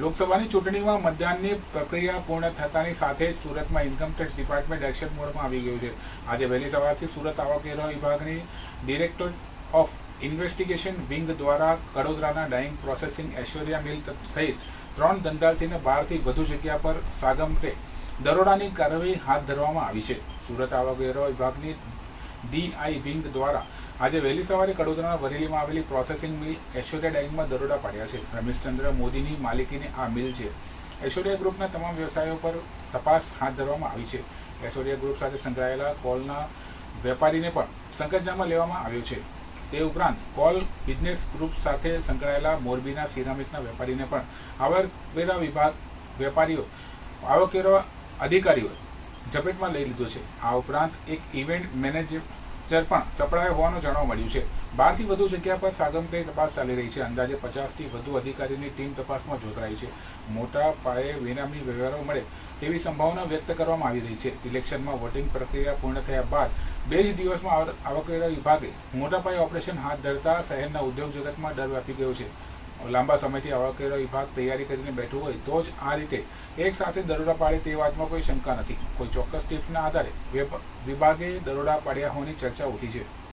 લોકસભાની ચૂંટણીમાં મતદાનની પ્રક્રિયા પૂર્ણ થતાની સાથે જ સુરતમાં ઇન્કમટેક્સ ડિપાર્ટમેન્ટ એક્શન મોડમાં આવી ગયું છે. આજે વહેલી સવારથી સુરત આવકવેરા વિભાગની ડિરેક્ટર ઓફ ઇન્વેસ્ટિગેશન વિંગ દ્વારા કડોદરાના ડાઇંગ પ્રોસેસિંગ એશ્વર્યા મિલ સહિત ત્રણ ધંધાર્થીને બારથી વધુ જગ્યા પર સાગમટે દરોડાની કાર્યવાહી હાથ ધરવામાં આવી છે. સુરત આવકવેરા વિભાગની ડીઆઈ વિંગ દ્વારા આજે વહેલી સવારે કડોદરાના વરેલીમાં આવેલી પ્રોસેસિંગ મિલ એશોરિયા ડાઇંગમાં દરોડા પાડ્યા છે. રમેશચંદ્ર મોદીની માલિકીની આ મિલ છે. ઐશ્વર્યા ગ્રુપના તમામ વ્યવસાયો પર તપાસ હાથ ધરવામાં આવી છે. ઐશ્વર્યા ગ્રુપ સાથે સંકળાયેલા કોલના વેપારીને પણ સંકટજામાં લેવામાં આવ્યો છે. તે ઉપરાંત કોલ બિઝનેસ ગ્રુપ સાથે સંકળાયેલા મોરબીના સિરામિકના વેપારીને પણ આવકવેરા વિભાગ વેપારીઓ, આવકવેરા અધિકારીઓ ઝપેટમાં લઈ લીધો છે. આ ઉપરાંત એક ઇવેન્ટ મેનેજર પણ સપડાયો હોવાનું જાણવા મળ્યું છે. બારથી વધુ જગ્યા પર સાગમટે તપાસ ચાલી રહી છે. અંદાજે પચાસથી વધુ અધિકારીની ટીમ તપાસમાં જોતરાઈ છે. મોટા પાયે બેનામી વ્યવહારો મળે તેવી સંભાવના વ્યક્ત કરવામાં આવી રહી છે. ઇલેક્શનમાં વોટિંગ પ્રક્રિયા પૂર્ણ થયા બાદ બે જ દિવસમાં આવ- આવકવેરા વિભાગે મોટા પાયે ઓપરેશન હાથ ધરતા શહેરના ઉદ્યોગ જગતમાં ડર વ્યાપી ગયો છે. લાંબા સમયથી આવકવેરા વિભાગ તૈયારી કરીને બેઠું હોય તો જ આ રીતે એક સાથે દરોડા પાડે તે વાતમાં કોઈ શંકા નથી. કોઈ ચોક્કસ ટીપના આધારે વિભાગે દરોડા પાડ્યા હોવાની ચર્ચા ઉઠી છે.